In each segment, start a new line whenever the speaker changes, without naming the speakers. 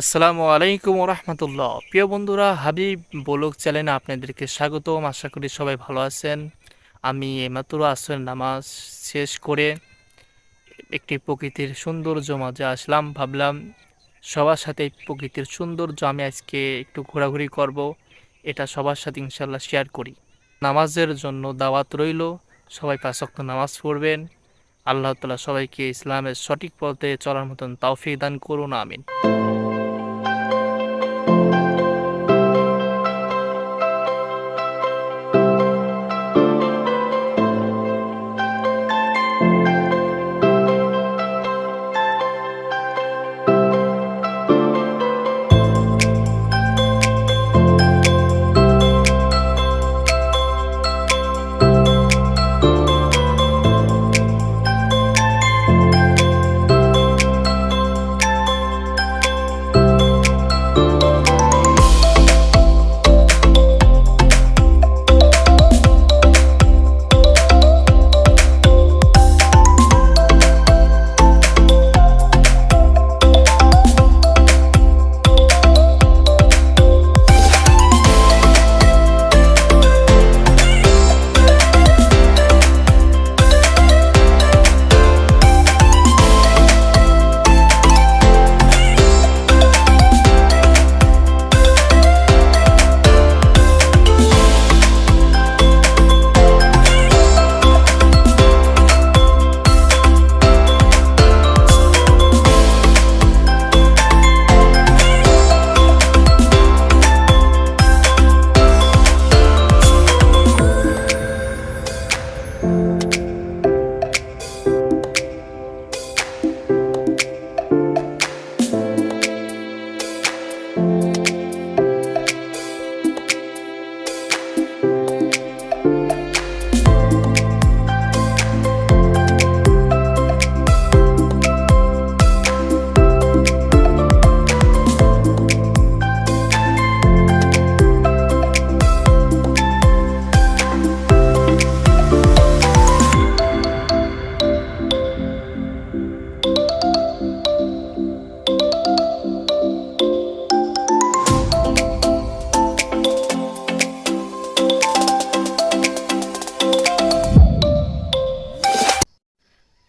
আসসালামু আলাইকুম রহমতুল্লাহ। প্রিয় বন্ধুরা, হাবিব বলক চ্যানেলে আপনাদেরকে স্বাগতম। আশা করি সবাই ভালো আছেন। আমি এমাত্র আসরের নামাজ শেষ করে একটি প্রকৃতির সৌন্দর্য মাঝে আসলাম। ভাবলাম সবার সাথে প্রকৃতির সৌন্দর্য আমি আজকে একটু ঘোরাঘুরি করব। এটা সবার সাথে ইনশাল্লাহ শেয়ার করি। নামাজের জন্য দাওয়াত রইল। সবাই পাঁচক্ত নামাজ পড়বেন। আল্লাহ তালা সবাইকে ইসলামের সঠিক পথে চলার মতন তাওফিক দান করুন, আমিন।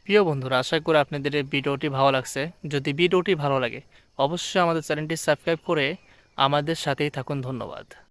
প্রিয় বন্ধুরা, আশা করি আপনাদের এই ভিডিওটি ভালো লাগছে। যদি ভিডিওটি ভালো লাগে, অবশ্যই আমাদের চ্যানেলটি সাবস্ক্রাইব করে আমাদের সাথেই থাকুন। ধন্যবাদ।